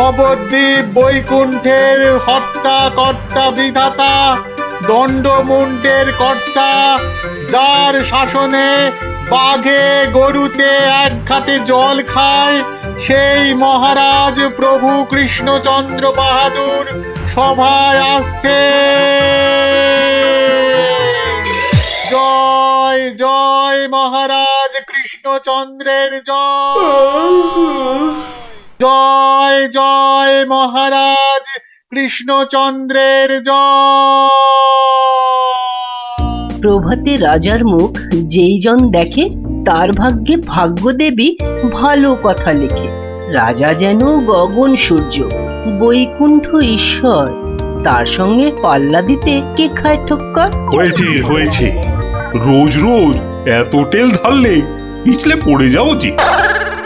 নবদ্বীপ বৈকুণ্ঠের হত্যা কর্তা বিধাতা, দণ্ডমুণ্ডের কর্তা, যার শাসনে বাঘে গরুতে এক ঘাটে জল খায়, সেই মহারাজ প্রভু কৃষ্ণচন্দ্র বাহাদুর সভায় আসছে। জয় জয় মহারাজ কৃষ্ণচন্দ্রের জয়। জয় জয় মহারাজ কৃষ্ণচন্দ্রের জয়। প্রভাতে রাজার মুখ যেই জন দেখে তার ভাগ্যে ভাগ্যদেবী ভালো কথা লেখে। রাজা যেন গগন সূর্য বৈকুণ্ঠ ঈশ্বর। তার সঙ্গে পাল্লা দিতে কে খায় ঠোক্কর? হয়েছে হয়েছে। রোজ রোজ এত তেল ঢাললে পিছলে পড়ে যাও যে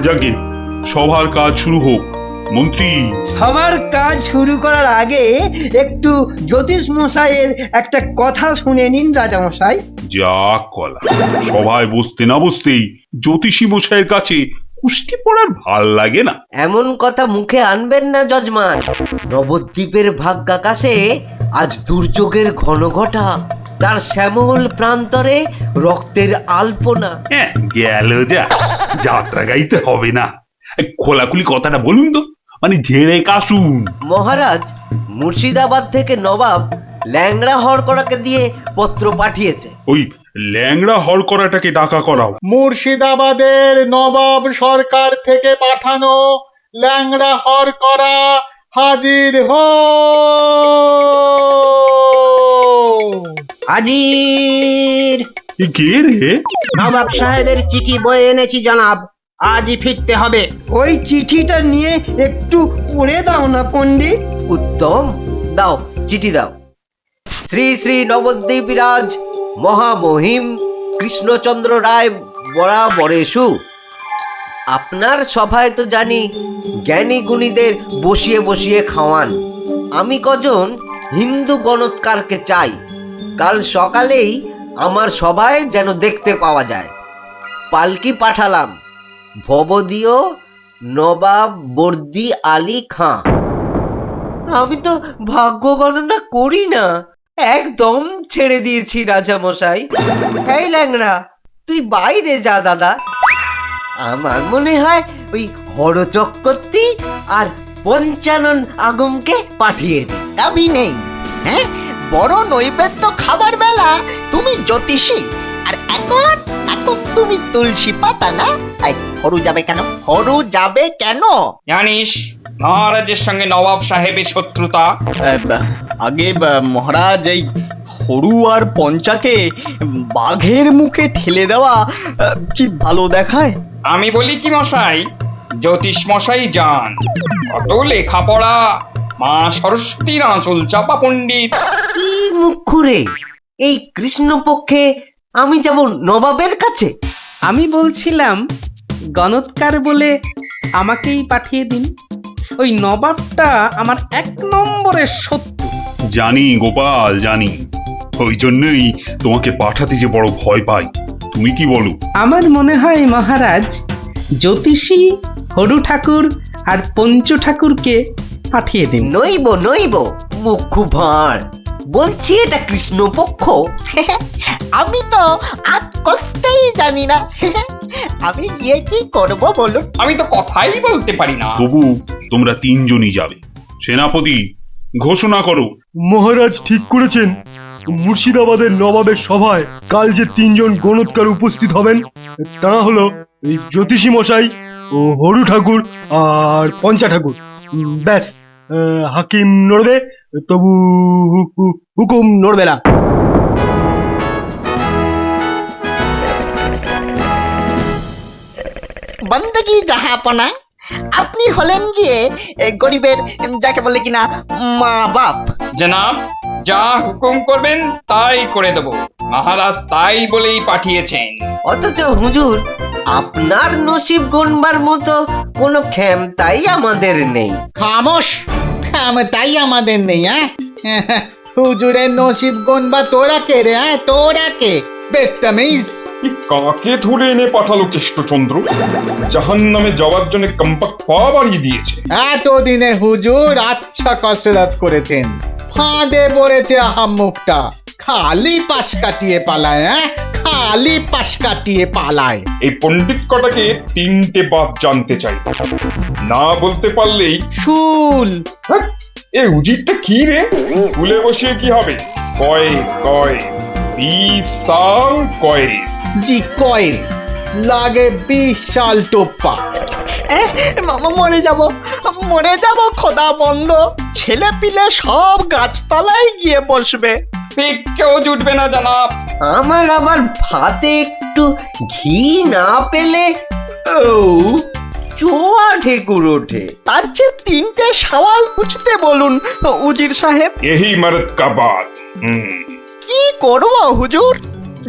যাকে সবার কাজ শুরু হোক। মন্ত্রী। সবার কাজ শুরু করার আগে একটু জ্যোতিষ মশাইয়ের একটা কথা শুনে নিন রাজা মশাই যা কলা। সভায় বসতে না বসতেই জ্যোতিষী মশাইয়ের কাছে কুষ্টি পড়ার ভালো লাগে না। এমন কথা মুখে আনবেন না যজমান। নবদ্বীপের ভাগ্যাকাশে আজ দুর্যোগের ঘন ঘটা। তার শ্যামল প্রান্তরে রক্তের আলপনা। হ্যাঁ গেল যা। যাত্রা গাইতে হবে না। খোলাখুলি কথাটা বলুন তো। মানে ঝেড়ে কাশুন। মহারাজ মুর্শিদাবাদ থেকে নবাব ল্যাংড়া হরকড়াকে দিয়ে পত্র পাঠিয়েছে। ওই ল্যাংড়া হর করাটাকে ডাকা করাও। মুর্শিদাবাদের নবাব সরকার থেকে পাঠানো ল্যাংড়া হর করা হাজির হো। আজির এ কে রে? নবাব সাহেবের চিঠি বয়ে এনেছি জনাব। আজই ফিরতে হবে। ওই চিঠিটা নিয়ে একটু পড়ে দাও না পণ্ডিত। উত্তম দাও চিঠি দাও। শ্রী শ্রী নবদ্বীপ রাজ মহামহিম কৃষ্ণচন্দ্র রায় বরাবরেশু। আপনার সভায় তো জানি জ্ঞানী গুণীদের বসিয়ে বসিয়ে খাওয়ান। আমি কজন হিন্দু গণৎকারকে চাই। কাল সকালেই আমার সভায় যেন দেখতে পাওয়া যায়। পালকি পাঠালাম। ভবদীয় নবাব বর্দি আলী খাঁ। আমি তো ভাগ্য গণনা করি না। একদম ছেড়ে দিয়েছি রাজা মশাই এই ল্যাংড়া, তুই বাইরে যা দাদা। আমার মনে হয় ওই হরচক্রবর্তী আর পঞ্চানন আগমকে পাঠিয়ে দে। দাবি নেই হ্যাঁ? বড় নৈবেদ্য খাবার বেলা তুমি জ্যোতিষী, আর এখন এখন তুমি তুলসী পাতা না? হরু যাবে কেন? হরু যাবে কেন? জানিস মহারাজের সঙ্গে নবাব সাহেবের শত্রুতা। আগে মহারাজ এই হরু আর পঞ্চাকে বাঘের মুখে ঠেলে দেওয়া কি ভালো দেখায়? আমি বলি কি মশাই জ্যোতিষ মশাই যান। কত লেখাপড়া মা সরস্বতীর আঁচল চাপা পণ্ডিত। কি মুখ এই কৃষ্ণপক্ষে আমি যাব নবাবের কাছে। আমি বলছিলাম গণৎকার বলে আমাকেই পাঠিয়ে দিন। ওই নবাবটা আমার এক নম্বরের সত্য জানি গোপাল জানি। ওই জন্যই তোমাকে পাঠাতে যে বড় ভয় পাই। তুমি কি বলো? আমার মনে হয় মহারাজ জ্যোতিষী হরু ঠাকুর আর পঞ্চু ঠাকুরকে পাঠিয়ে দিন। নইব নইব মুখ ভাঁড় বলছি এটা কৃষ্ণপক্ষ? আমি তো আজ কষতেই জানি না। আমি গিয়ে কি করব বলুন? আমি তো কথাই বলতে পারি না। তবু তোমরা তিনজনই যাবে। সেনাপতি ঘোষণা করো। মহারাজ ঠিক করেছেন। মুর্শিদাবাদের নবাবের সভায় কাল যে তিনজন গণৎকার উপস্থিত হবেন তারা হলো এই জ্যোতিষী মশাই ও হরু ঠাকুর আর পঞ্চা ঠাকুর। ব্যাস। হাকিম নড়বে তবু হুকুম নড়বে না। বন্দগি জাহাপনা আপনি হলেন গিয়ে এ, গরিবের যাকে বলে কিনা মা বাপ জনাব যা হুকুম করবেন তাই করে দেব। মহারাজ তাই বলেই পাঠিয়েছেন। অথচ হুজুর আপনার নসিব গণবার মতো কোনো ক্ষমতাই আমাদের নেই। খামোশ তাই আমাদের নেই হ্যাঁ? হুজুরের নসিব গুণ বা তোরা কে রে হ্যাঁ? তোরা কে? বেত্তামিজ। কি কাকে ধরে এনে পাঠালো কৃষ্ণচন্দ্র? জাহান নামে যাওয়ার জন্য কম্পাক পা বাড়িয়ে দিয়েছে। এতদিনে হুজুর আচ্ছা কসরত করেছেন। ফাঁদে পড়েছে আহাম্মুকটা খালি পাশ কাটিয়ে পালায় হ্যাঁ? খালি পাশ কাটিয়ে পালায়। এই পণ্ডিত কটাকে তিনটে বাপ জানতে চাই। না বলতে পারলেই শুল হ্যাঁ, এ উজিরটা কি রে? ভুলে বসিয়ে কি হবে? কয় কয় বিশাল কয়। জি লাগে বিশাল টোপ্পা। মামা মরে যাব। মরে যাব খোদা বন্ধ। ছেলে পিলে সব গাছতলায় গিয়ে বসবে। পেক কেউ জুটবে না জানাব আমার আবার ভাতে একটু ঘি না পেলে ও চোয়া ঠেকুর ওঠে তার চেয়ে তিনটে সওয়াল বুঝতে বলুন উজির সাহেব यही मर्द का बात हम्म কি করব হুজুর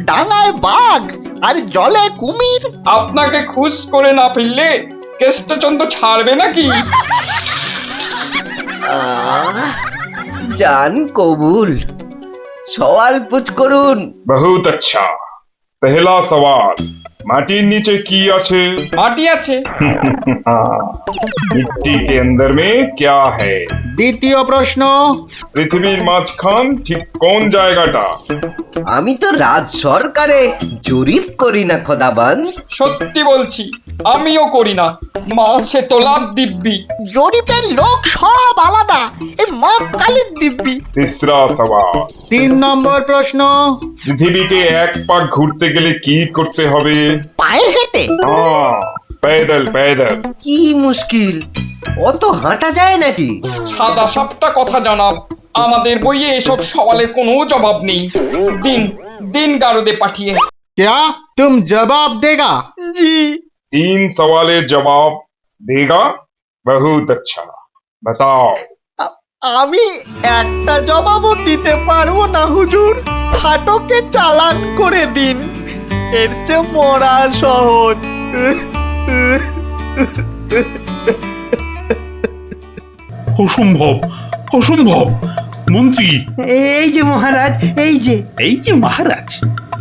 ডাঙায় বাঘ আর জলে কুমির আপনাকে খুশ করে না ফেললে কেষ্টচন্দ্র ছাড়বে নাকি আহ, জান কবুল सवाल पूछ करून बहुत अच्छा। पहला सवाल। মাটির নিচে কি আছে মাটি আছে मिट्टी के अंदर में क्या है দ্বিতীয় প্রশ্ন পৃথিবীর মাঝখান ঠিক কোন জায়গাটা আমি তো রাজ সরকারে জরিপ করি না খোদাবান সত্যি বলছি আমিও করি না মাসে তোলার দিব্যি জরিপের লোক সব আলাদা এই মা কালীর দিব্যি तीसरा सवाल তিন নম্বর প্রশ্ন পৃথিবীকে এক পাক ঘুরতে গেলে কি করতে হবে পায়ে হেঁটে হ্যাঁ पैदल पैदल কি মুশকিল অত হাঁটা যায় নাকি সাদা সাপটা কথা জানাব আমাদের বইয়ে এসব সওয়ালের কোনো জবাব নেই দিন দিন গারদে পাঠিয়ে क्या तुम जवाब देगा জি तीन सवालेर जवाब देगा बहुत अच्छा बताओ আ- আমি একটা জবাবও দিতে পারবো না হুজুর ফাটকে চালান করে দিন এর চেয়ে মরা সহজ অসম্ভব অসম্ভব মন্ত্রী। এই যে মহারাজ এই যে। এই যে মহারাজ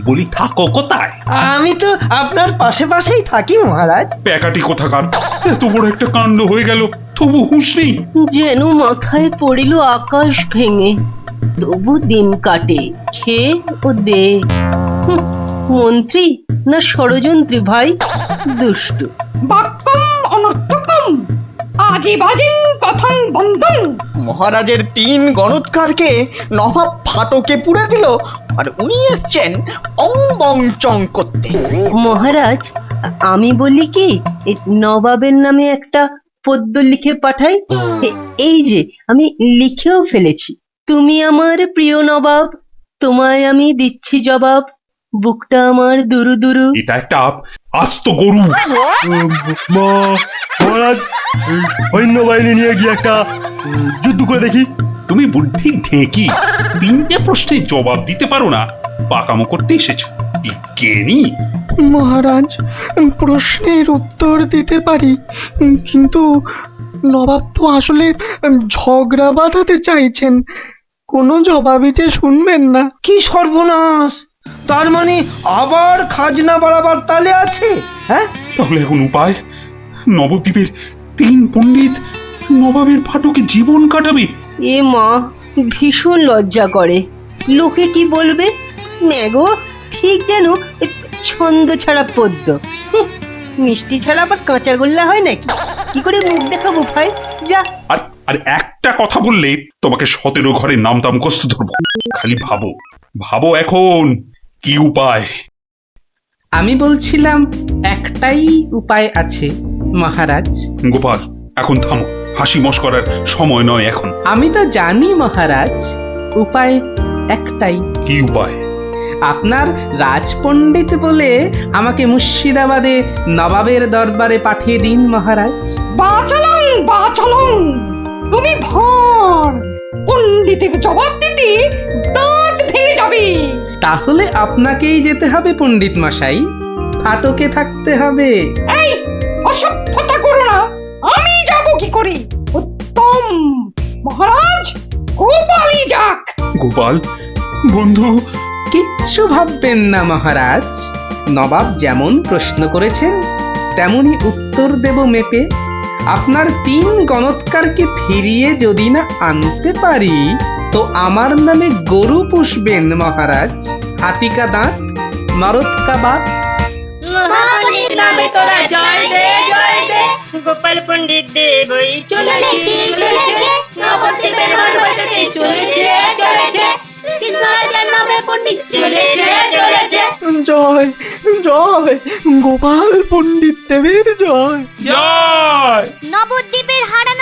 বলি থাকো কোথায়? আমি তো আপনার পাশে পাশেই থাকি মহারাজ। প্যাকাটি কোথাকার? এত বড় একটা কাণ্ড হয়ে গেল তবু হুঁশ নেই। যেন মাথায় পড়িল আকাশ ভেঙে তবু দিন কাটে খেয়ে ও দে। মন্ত্রী না ষড়যন্ত্রী ভাই? দুষ্টু। বাক্যম অনর্থকম। আজীবাজিন কথন বন্ধন। মহারাজের তিন গণৎকারকে নবাব ফাটকে পুড়ে দিল আর উনি এসছেন অং চং করতে। মহারাজ আমি বলি কি নবাবের নামে একটা পদ্য লিখে পাঠাই? এই যে আমি লিখেও ফেলেছি। তুমি আমার প্রিয় নবাব তোমায় আমি দিচ্ছি জবাব। বুকটা আমার দুরু দুরু। এটা একটা আস্ত গরু। মা মহারাজ এই সৈন্যবাহিনী নিয়ে গিয়ে একটা যুদ্ধ করে দেখি। তুমি বুদ্ধি ঢেকি তিনটে প্রশ্নের জবাব দিতে পারো না। পাকামো করতে এসেছ। বিজ্ঞানী। মহারাজ প্রশ্নের উত্তর দিতে পারি কিন্তু নবাব তো আসলে ঝগড়া বাঁধাতে চাইছেন। কোনো জবাবই যে শুনবেন না। কি সর্বনাশ! তার মানে আবার খাজনা বাড়াবার তালে আছে হ্যাঁ? তাহলে এখন উপায়? নবদ্বীপের তিন পণ্ডিত নবাবের ফাটকে জীবন কাটাবে? এ মা ভীষণ লজ্জা করে। লোকে কি বলবে? ম্যাগো ঠিক যেন ছন্দ ছাড়া পদ্য। হুঁ, মিষ্টি ছাড়া আবার কাঁচা গোল্লা হয় নাকি? কি করে মুখ দেখাবো ভাই? যা। আর আর একটা কথা বললে তোমাকে সতেরো ঘরে নামতাম মুখস্থ ধরবো। খালি ভাবো। ভাবো এখন। কি উপায়। আমি বলছিলাম একটাই উপায় আছে মহারাজ। গোপাল এখন থামো। হাসি মস্করার সময় নয় এখন। আমি তো জানি মহারাজ উপায় একটাই। কি উপায়? আপনার রাজপণ্ডিত বলে আমাকে মুর্শিদাবাদে নবাবের দরবারে পাঠিয়ে দিন মহারাজ। বাচালং বাচালং। তুমি ভর। পণ্ডিতের জবাব দিতে দাঁত ভেঙে যাবে। তাহলে আপনাকেই যেতে হবে পণ্ডিত মশাই। ফাটকে থাকতে হবে। এই অসভ্যতা করো না। আমি যাব কি করে? উত্তম মহারাজ গোপালই যাক। গোপাল বন্ধু। কিচ্ছু ভাববেন না মহারাজ। নবাব যেমন প্রশ্ন করেছেন তেমনি উত্তর দেব মেপে। আপনার তিন গণৎকারকে ফিরিয়ে যদি না আনতে পারি তো আমার নামে গরু পুষবেন মহারাজ। হাতিকা দাঁত নরৎকা বাত মহাপণ্ডিত নামে তোরা জয় দে জয় দে। গোপাল পণ্ডিত দেব এই চলেছে চলেছে নবদ্বীপের মানবতাতে চলেছে চলেছে। কৃষ্ণরাজার নামে পণ্ডিত চলেছে চলেছে। জয় জয়। গোপাল পণ্ডিত দেবের জয়। জয়। নবদ্বীপের কে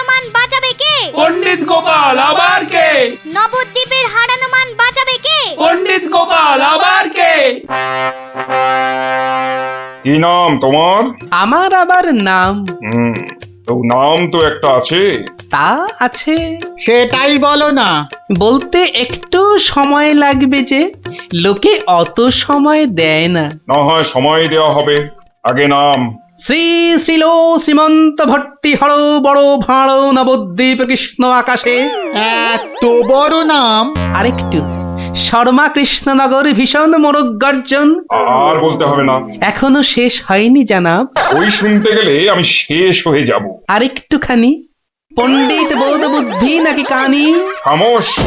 পণ্ডিত গোপাল আবার কে? নবদ্বীপের হারানো মান বাঁচাবে কে? পণ্ডিত গোপাল আবার কে? কি নাম তোমার? আমার আবার নাম। হুম তো নাম তো একটা আছে। তা আছে। সেটাই বলো না। বলতে একটু সময় লাগবে যে লোকে অত সময় দেয় না। না হয় সময় দেওয়া হবে। আগে নাম। শ্রী শ্রীল শ্রীমন্ত ভট্টি হর বড় ভাঁড় নবদ্বীপ কৃষ্ণ আকাশে। এত বড় নাম। আরেকটু। শর্মা কৃষ্ণনগর ভীষণ মোরগ গর্জন আর বলতে হবে না। এখনও শেষ হয়নি জানাব। ওই শুনতে গেলে আমি শেষ হয়ে যাব। আরেকটুখানি। পণ্ডিত বোধ বুদ্ধি নাকি কানি? খামোশ।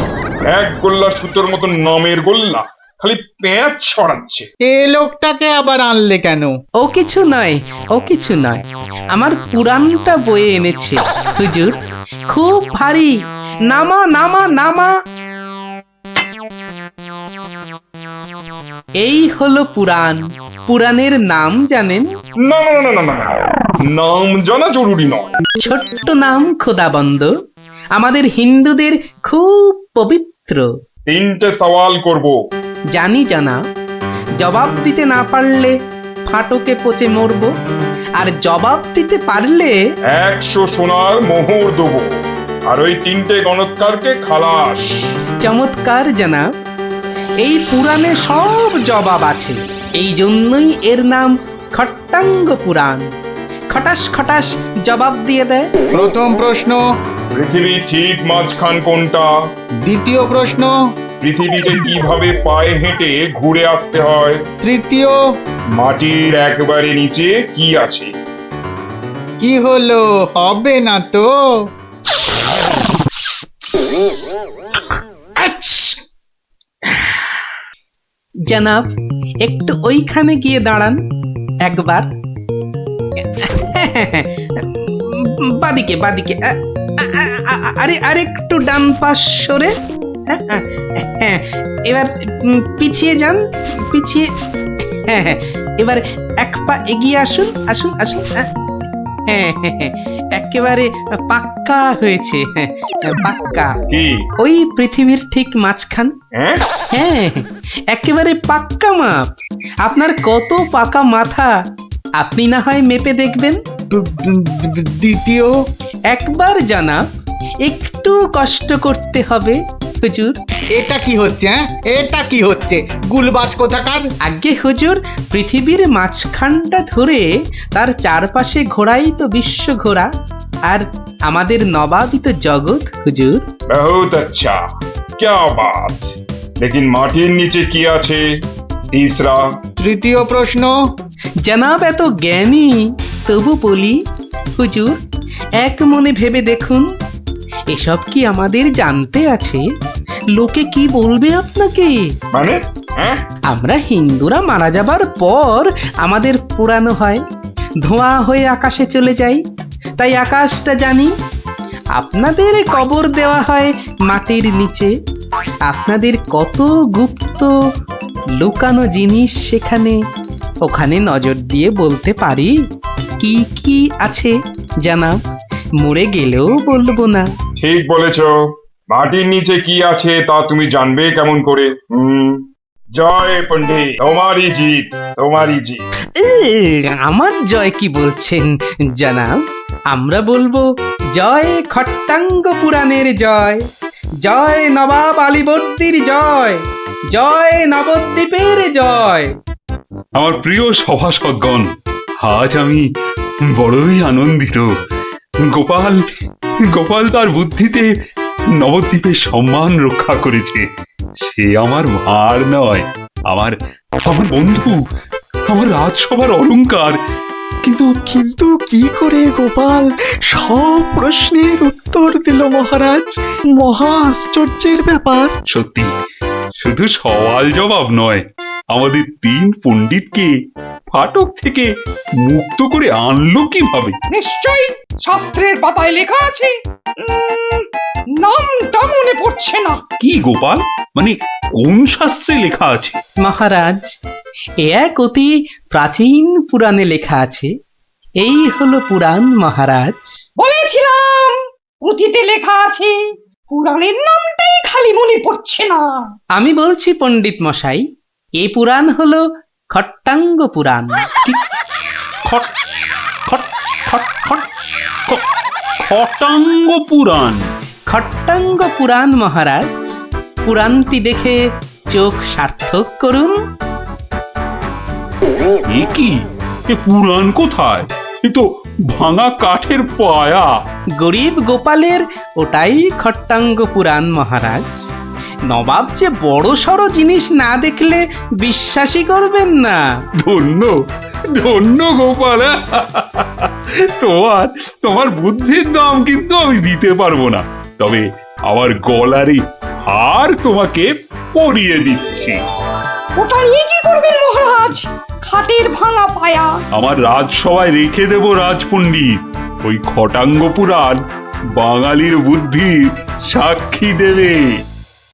এক গোল্লা সুতোর মতন নামের গোল্লা। খালি প্যাঁচ ছড়াচ্ছে। এ লোকটাকে আবার আনলে কেন? ও কিছু নয় ও কিছু নয়। আমার পুরাণটা বয়ে এনেছে হুজুর। খুব ভারী। নামা নামা নামা। এই হলো পুরাণ। পুরাণের নাম জানেন? না না না না না না। নাম জানা জরুরি নয়। ছোট্ট নাম খোদাবন্দ। আমাদের হিন্দুদের খুব পবিত্র। তিনটে সওয়াল করব। জানি জানা জবাব দিতে না পারলে ফাটকে পচে মরব আর জবাব দিতে পারলে একশো সোনার মোহর দেবো। আর ওই তিনটে গণৎকারকে খালাস। চমৎকার জানাব এই পুরাণে সব জবাব আছে। এই জন্যই এর নাম খট্টাঙ্গ পুরাণ। খটাস খটাস জবাব দিয়ে দেয় প্রথম প্রশ্ন পৃথিবী ঠিক মাঝখান কোনটা? দ্বিতীয় প্রশ্ন পৃথিবীতে কীভাবে পায়ে হেঁটে ঘুরে আসতে হয়? তৃতীয় মাটির একবারে নিচে কি আছে? কি হলো হবে না তো। জানাব একটু ওইখানে গিয়ে দাঁড়ান। একবার বাদিকে বাদিকে। আরে আরে একটু ডান পাশ। সরে হ্যাঁ, এবার পিছিয়ে যান পিছিয়ে। হ্যাঁ হ্যাঁ এবার এক পা এগিয়ে আসুন আসুন আসুন হ্যাঁ হ্যাঁ, হ্যাঁ, হ্যাঁ, একেবারে পাক্কা হয়েছে হ্যাঁ, পাক্কা। ওই পৃথিবীর ঠিক মাঝখান। হ্যাঁ? হ্যাঁ একেবারে পাক্কা মাপ। আপনার কত পাকা মাথা? আপনি না হয় মেপে দেখবেন দু- দু- দু- দ্বিতীয় একবার জানা একটু কষ্ট করতে হবে হুজুর এটা কি হচ্ছে হ্যাঁ এটা কি হচ্ছে গুলবাজ কোথাকার আগে হুজুর পৃথিবীর মাঝখানটা ধরে তার চারপাশে ঘোরাই তো বিশ্ব ঘোরা আর আমাদের নবাবই তো জগৎ হুজুর বহুত আচ্ছা क्या बात लेकिन মাটির নিচে কি আছে তিসরা তৃতীয় প্রশ্ন জানাব এত জ্ঞানী তবু বলি হুজুর এক মনে ভেবে দেখুন এসব কি আমাদের জানতে আছে? লোকে কি বলবে আপনাকে? মানে? হ্যাঁ? আমরা হিন্দুরা মারা যাবার পর আমাদের পোড়ানো হয় ধোঁয়া হয়ে আকাশে চলে যাই। তাই আকাশটা জানি আপনাদের কবর দেওয়া হয় মাটির নিচে। আপনাদের কত গুপ্ত লুকানো জিনিস সেখানে। ওখানে নজর দিয়ে বলতে পারি কি কি আছে? জানাব মরে গেলেও বলব না। ঠিক বলেছ। মাটির নিচে কি আছে তা তুমি জানবে কেমন করে? হুম। জয় পণ্ডিত তোমারই জিত তোমারই জিত। এ, আমার জয় কি বলছেন জানাব আমরা বলব জয় খট্টাঙ্গ পুরাণের জয়। জয় নবাব আলীবর্দীর জয়। জয় নবদ্বীপের জয়। আমার প্রিয় সভাসদগণ, আজ আমি বড়ই আনন্দিত। গোপাল গোপাল তার বুদ্ধিতে নবদ্বীপের সম্মান রক্ষা করেছে। সে আমার ভার নয়, আমার আমার বন্ধু, আমার রাজসভার অলংকার কিন্তু কিন্তু কি করে গোপাল সব প্রশ্নের উত্তর দিল মহারাজ? মহা আশ্চর্যের ব্যাপার। সত্যি, শুধু সওয়াল জবাব নয় আমাদের তিন পণ্ডিতকে ফাটক থেকে মুক্ত করে আনলো কীভাবে? নিশ্চয়ই শাস্ত্রের পাতায় লেখা আছে। উম, নামটা মনে পড়ছে না। কি গোপাল? মানে কোন শাস্ত্রে লেখা আছে? মহারাজ এ এক অতি প্রাচীন পুরাণে লেখা আছে। এই হলো পুরাণ মহারাজ। বলেছিলাম পুঁথিতে লেখা আছে পুরাণের নামটাই খালি মনে পড়ছে না। আমি বলছি পণ্ডিত মশাই এ পুরাণ হলো খট্টাঙ্গ পুরাণ। খট খট খট খট খ- খটাঙ্গ পুরাণ। খট্টাঙ্গ পুরাণ মহারাজ পুরাণটি দেখে চোখ সার্থক করুন। এ কি? এ পুরাণ কোথায়? এ তো ভাঙা কাঠের পায়া। গরিব গোপালের ওটাই খট্টাঙ্গ পুরাণ মহারাজ। নবাব যে বড় সড় জিনিস না দেখলে বিশ্বাসই করবেন না। ধন্য ধন্য গোপাল। তোমার তোমার বুদ্ধির দাম কিন্তু আমি দিতে পারব না। তবে আমার গলারই হার তোমাকে পরিয়ে দিচ্ছি। ওটা নিয়ে কি করবেন মহারাজ? খাটের ভাঙা পায়া। আমার রাজসভায় রেখে দেব রাজপণ্ডিত। ওই খটাঙ্গ পুরাণ বাঙালির বুদ্ধির সাক্ষী দেবে।